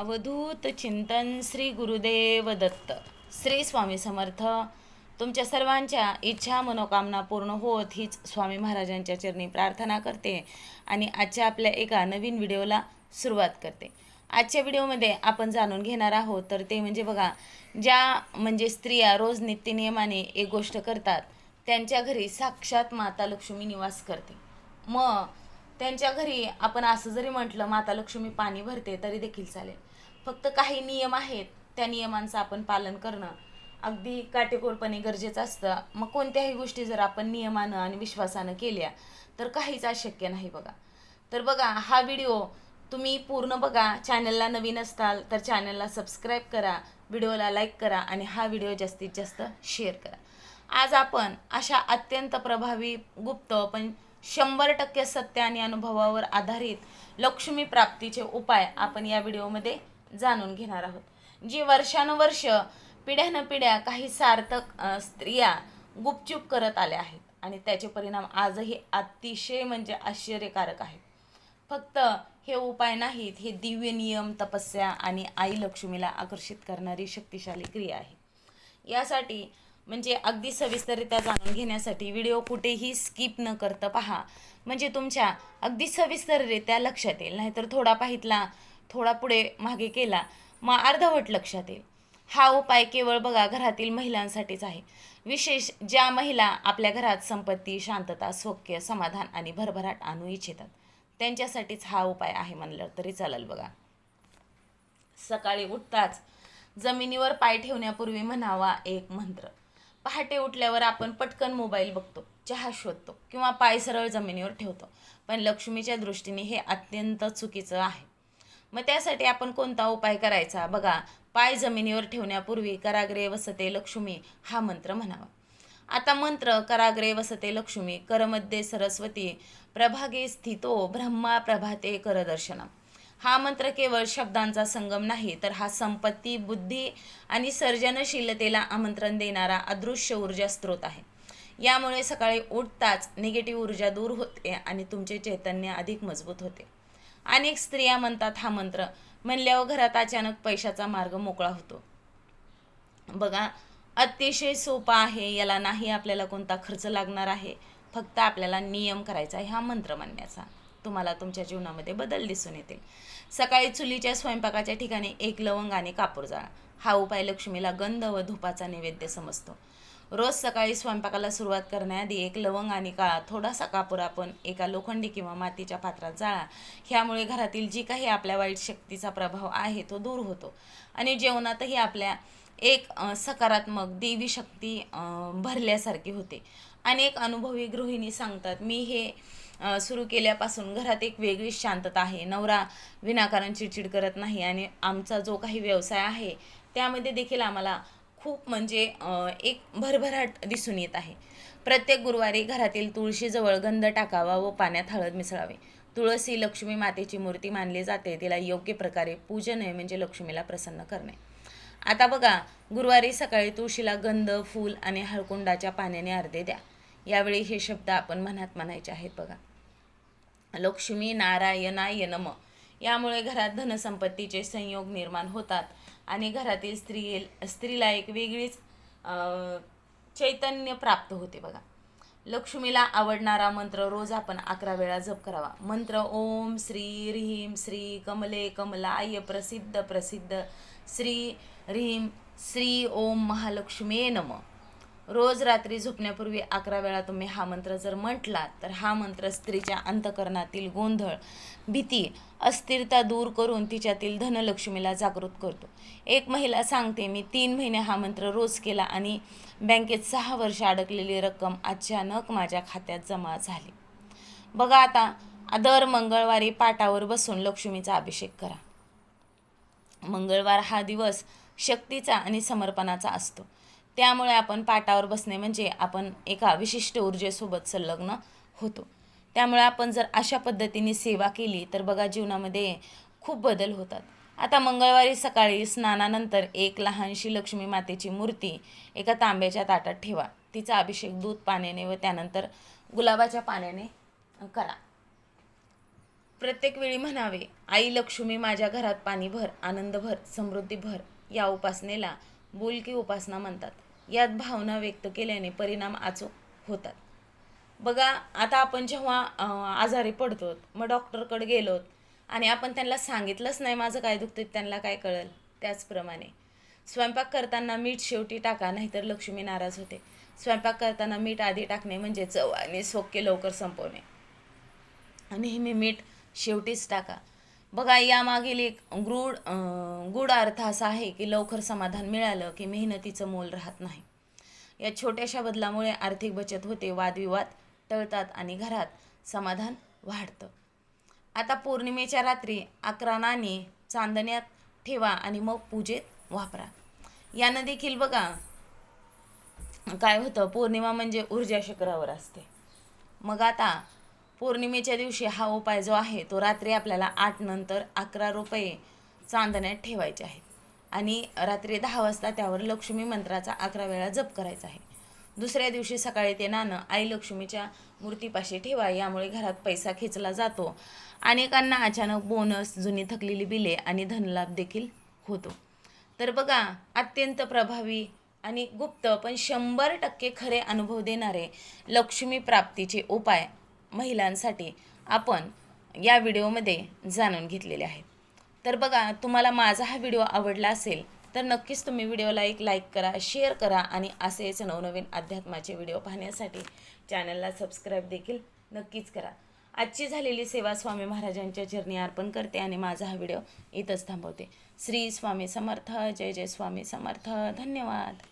अवधूत चिंतन श्री गुरुदेव दत्त. श्री स्वामी समर्थ. तुमच्या सर्वांच्या इच्छा मनोकामना पूर्ण होत हीच स्वामी महाराजांच्या चरणी प्रार्थना करते आणि आजच्या आपल्या एका नवीन व्हिडिओला सुरुवात करते. आजच्या व्हिडिओमध्ये आपण जाणून घेणार आहोत तर ते म्हणजे बघा ज्या म्हणजे स्त्रिया रोज नित्यनियमाने एक गोष्ट करतात त्यांच्या घरी साक्षात माता लक्ष्मी निवास करते. मग त्यांच्या घरी आपण असं जरी म्हटलं माता लक्ष्मी पाणी भरते तरी देखील चालेल. फक्त काही नियम आहेत त्या नियमांचं आपण पालन करणं अगदी काटेकोरपणे गरजेचं असतं. मग कोणत्याही गोष्टी जर आपण नियमानं आणि विश्वासानं केल्या तर काहीच अशक्य नाही बघा. तर बघा हा व्हिडिओ तुम्ही पूर्ण बघा. चॅनलला नवीन असताल तर चॅनलला सबस्क्राईब करा व्हिडिओला लाईक करा आणि हा व्हिडिओ जास्तीत जास्त शेअर करा. आज आपण अशा अत्यंत प्रभावी गुप्त पण शंभर टक्के सत्य आणि अनुभवावर आधारित लक्ष्मी प्राप्तीचे उपाय आपण या व्हिडिओमध्ये जाणून घेणार आहोत. जी वर्षानुवर्ष पिढ्यानपिढ्या काही सार्थक स्त्रिया गुपचूप करत आल्या आहेत आणि त्याचे परिणाम आजही अतिशय म्हणजे आश्चर्यकारक आहेत. फक्त हे उपाय नाहीत हे दिव्य नियम तपस्या आणि आई लक्ष्मीला आकर्षित करणारी शक्तिशाली क्रिया आहे. यासाठी म्हणजे अगदी सविस्तररित्या जाणून घेण्यासाठी व्हिडिओ कुठेही स्किप न करता पहा. म्हणजे तुमच्या अगदी सविस्तररित्या लक्षात येईल. नाहीतर थोडा पाहितला थोडा पुढे मागे केला मग अर्धवट लक्षात येईल. हा उपाय केवळ बघा घरातील महिलांसाठीच आहे. विशेष ज्या महिला आपल्या घरात संपत्ती शांतता सौख्य समाधान आणि भरभराट आणू इच्छितात त्यांच्यासाठीच हा उपाय आहे म्हणलं तरी चालेल बघा. सकाळी उठताच जमिनीवर पाय ठेवण्यापूर्वी म्हणावा एक मंत्र. पहाटे उठल्यावर आपण पटकन मोबाईल बघतो चहा शोधतो किंवा पाय सरळ जमिनीवर ठेवतो. पण लक्ष्मीच्या दृष्टीने हे अत्यंत चुकीचं आहे. मग त्यासाठी आपण कोणता उपाय करायचा? बघा पाय जमिनीवर ठेवण्यापूर्वी कराग्रे वसते लक्ष्मी हा मंत्र म्हणावा. आता मंत्र कराग्रे वसते लक्ष्मी करमध्ये सरस्वती प्रभागे स्थितो ब्रह्मा प्रभाते करदर्शनम. हा मंत्र केवळ शब्दांचा संगम नाही तर हा संपत्ती बुद्धी आणि सर्जनशीलतेला आमंत्रण देणारा अदृश्य ऊर्जा स्रोत आहे. यामुळे सकाळी उठताच निगेटिव्ह ऊर्जा दूर होते आणि तुमचे चैतन्य अधिक मजबूत होते. अनेक स्त्रिया म्हणतात हा मंत्र. म्हणल्यावर घरात अचानक पैशाचा मार्ग मोकळा होतो. बघा अतिशय सोपा आहे. याला नाही आपल्याला कोणता खर्च लागणार आहे. फक्त आपल्याला नियम करायचा आहे हा मंत्र म्हणण्याचा. तुम्हाला तुमच्या जीवनामध्ये बदल दिसून येतील. सकाळी चुलीच्या स्वयंपाकाच्या ठिकाणी एक लवंग आणि कापूर जाळा. हा उपाय लक्ष्मीला गंध व धुपाचा नैवेद्य समजतो. रोज सकाळी स्वयंपाकाला सुरुवात करण्याआधी एक लवंग आणि काळा थोडासा कापूर आपण एका लोखंडी किंवा मातीच्या पात्रात जाळा. ह्यामुळे घरातील जी काही आपल्या वाईट शक्तीचा प्रभाव आहे तो दूर होतो. आणि जेवणातही आपल्या एक सकारात्मक देवी शक्ती भरल्यासारखी होते. अनेक अनुभवी गृहिणी सांगतात मी हे सुरू केल्यापासून घरात एक वेगळीच शांतता आहे. नवरा विनाकारण चिडचिड करत नाही आणि आमचा जो काही व्यवसाय आहे त्यामध्ये देखील आम्हाला खूप म्हणजे एक भरभराट दिसून येत आहे. प्रत्येक गुरुवारी घरातील तुळशीजवळ गंध टाकावा व पाण्यात हळद मिसळावे. तुळस ही लक्ष्मी मातेची मूर्ती मानली जाते. तिला योग्य प्रकारे पूजन म्हणजे लक्ष्मीला प्रसन्न करणे. आता बघा गुरुवारी सकाळी तुळशीला गंध फूल आणि हळकुंडाच्या पाण्याने अर्धे द्या. यावेळी हे शब्द आपण मनात म्हणायचे आहेत बघा. लक्ष्मी नारायणाय नम. यामुळे घरात धनसंपत्तीचे संयोग निर्माण होतात. आणि घरातील स्त्री स्त्रीला एक वेगळीच चैतन्य प्राप्त होते बघा. लक्ष्मीला आवडणारा मंत्र रोज आपण अकरा वेळा जप करावा. मंत्र ओम श्री ह्रीम श्री कमले कमलाय प्रसिद्ध प्रसिद्ध. श्री ह्रीम श्री ओम महालक्ष्मी नम. रोज रात्री झोपण्यापूर्वी अकरा वेळा तुम्ही हा मंत्र जर म्हटला तर हा मंत्र स्त्रीच्या अंतकरणातील गोंधळ भीती अस्थिरता दूर करून तिच्यातील धनलक्ष्मीला जागृत करतो. एक महिला सांगते मी तीन महिने हा मंत्र रोज केला आणि बँकेत सहा वर्ष अडकलेली रक्कम अचानक माझ्या खात्यात जमा झाली. बघा आता दर मंगळवारी पाटावर बसून लक्ष्मीचा अभिषेक करा. मंगळवार हा दिवस शक्तीचा आणि समर्पणाचा असतो. त्यामुळे आपण पाटावर बसणे म्हणजे आपण एका विशिष्ट ऊर्जेसोबत संलग्न होतो. त्यामुळे आपण जर अशा पद्धतीने सेवा केली तर बघा जीवनामध्ये खूप बदल होतात. आता मंगळवारी सकाळी स्नानानंतर एक लहानशी लक्ष्मी मातेची मूर्ती एका तांब्याच्या ताटात ठेवा. तिचा अभिषेक दूध पाण्याने व त्यानंतर गुलाबाच्या पाण्याने करा. प्रत्येक वेळी म्हणावे आई लक्ष्मी माझ्या घरात पाणी भर आनंद भर समृद्धी भर या उपासनेला बोलकी उपासना म्हणतात. यात भावना व्यक्त केल्याने परिणाम अचूक होतात. बघा आता आपण जेव्हा आजारी पडतो मग डॉक्टरकडे गेलो आणि आपण त्यांना सांगितलंच नाही माझं काय दुखतं त्यांना काय कळेल? त्याचप्रमाणे. स्वयंपाक करताना मीठ शेवटी टाका नाहीतर लक्ष्मी नाराज होते. स्वयंपाक करताना मीठ आधी टाकणे म्हणजे चव आणि सोके लवकर संपवणे. नेहमी मीठ शेवटीच टाका. बघा यामागील एक गूढ गूढ अर्थ असा आहे की लवकर समाधान मिळालं की मेहनतीचं मोल राहत नाही. या छोट्याशा बदलामुळे आर्थिक बचत होते वादविवाद टळतात आणि घरात समाधान वाढतं. आता पौर्णिमेच्या रात्री अकरा नाणी चांदण्यात ठेवा आणि मग पूजेत वापरा. यानं देखील बघा काय होतं पौर्णिमा म्हणजे ऊर्जा शिखरावर असते. मग आता पौर्णिमेच्या दिवशी हा उपाय जो आहे तो रात्री आपल्याला आठ नंतर अकरा रुपये चांदण्यात ठेवायचे आहेत. आणि रात्री दहा वाजता त्यावर लक्ष्मी मंत्राचा अकरा वेळा जप करायचा आहे. दुसऱ्या दिवशी सकाळी ते नाणं आई लक्ष्मीच्या मूर्तीपाशी ठेवा यामुळे घरात पैसा खेचला जातो. अनेकांना अचानक बोनस जुनी थकलेली बिले आणि धनलाभ देखील होतो. तर बघा अत्यंत प्रभावी आणि गुप्त पण शंभर टक्के खरे अनुभव देणारे लक्ष्मी प्राप्तीचे उपाय महिलांसाठी आपण या व्हिडिओमध्ये जाणून घेतलेले आहेत तर बघा तुम्हाला माझा हा व्हिडिओ आवडला असेल तर नक्कीच तुम्ही व्हिडिओला एक लाईक करा शेअर करा आणि असेच नवनवीन अध्यात्माचे व्हिडिओ पाहण्यासाठी चॅनलला सबस्क्राईब देखील नक्कीच करा. आजची झालेली सेवा स्वामी महाराजांच्या चरणी अर्पण करते आणि माझा हा व्हिडिओ इथंच थांबवते. श्री स्वामी समर्थ जय जय स्वामी समर्थ धन्यवाद.